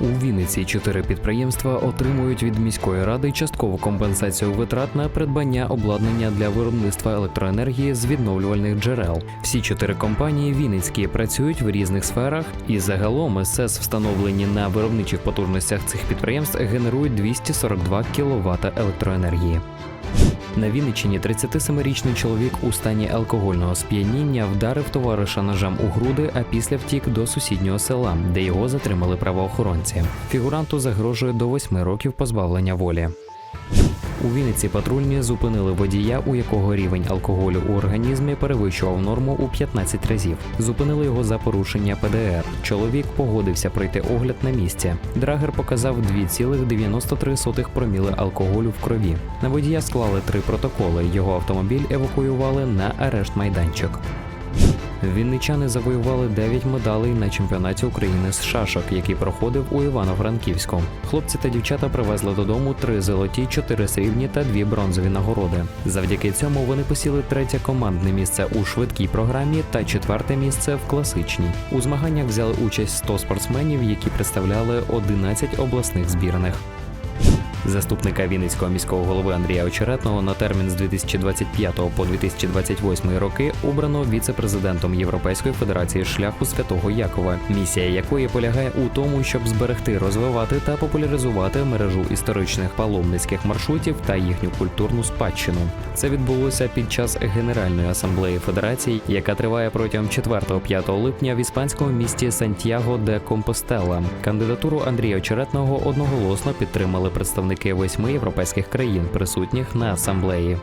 У Вінниці чотири підприємства отримують від міської ради часткову компенсацію витрат на придбання обладнання для виробництва електроенергії з відновлювальних джерел. Всі чотири компанії Вінницькі працюють в різних сферах, і загалом СЕС, встановлені на виробничих потужностях цих підприємств, генерують 242 кВт електроенергії. На Вінниччині 37-річний чоловік у стані алкогольного сп'яніння вдарив товариша ножем у груди, а після втік до сусіднього села, де його затримали правоохоронці. Фігуранту загрожує до 8 років позбавлення волі. У Вінниці патрульні зупинили водія, у якого рівень алкоголю у організмі перевищував норму у 15 разів. Зупинили його за порушення ПДР. Чоловік погодився пройти огляд на місці. Драгер показав 2,93 проміли алкоголю в крові. На водія склали три протоколи. Його автомобіль евакуювали на арешт майданчик. Вінничани завоювали 9 медалей на чемпіонаті України з шашок, який проходив у Івано-Франківську. Хлопці та дівчата привезли додому три золоті, чотири срібні та дві бронзові нагороди. Завдяки цьому вони посіли третє командне місце у швидкій програмі та четверте місце в класичній. У змаганнях взяли участь 100 спортсменів, які представляли 11 обласних збірних. Заступника Вінницького міського голови Андрія Очеретного на термін з 2025 по 2028 роки обрано віце-президентом Європейської федерації шляху Святого Якова, місія якої полягає у тому, щоб зберегти, розвивати та популяризувати мережу історичних паломницьких маршрутів та їхню культурну спадщину. Це відбулося під час Генеральної асамблеї федерації, яка триває протягом 4-5 липня в іспанському місті Сантьяго де Компостела. Кандидатуру Андрія Очеретного одноголосно підтримали представники восьми європейських країн, присутніх на асамблеї.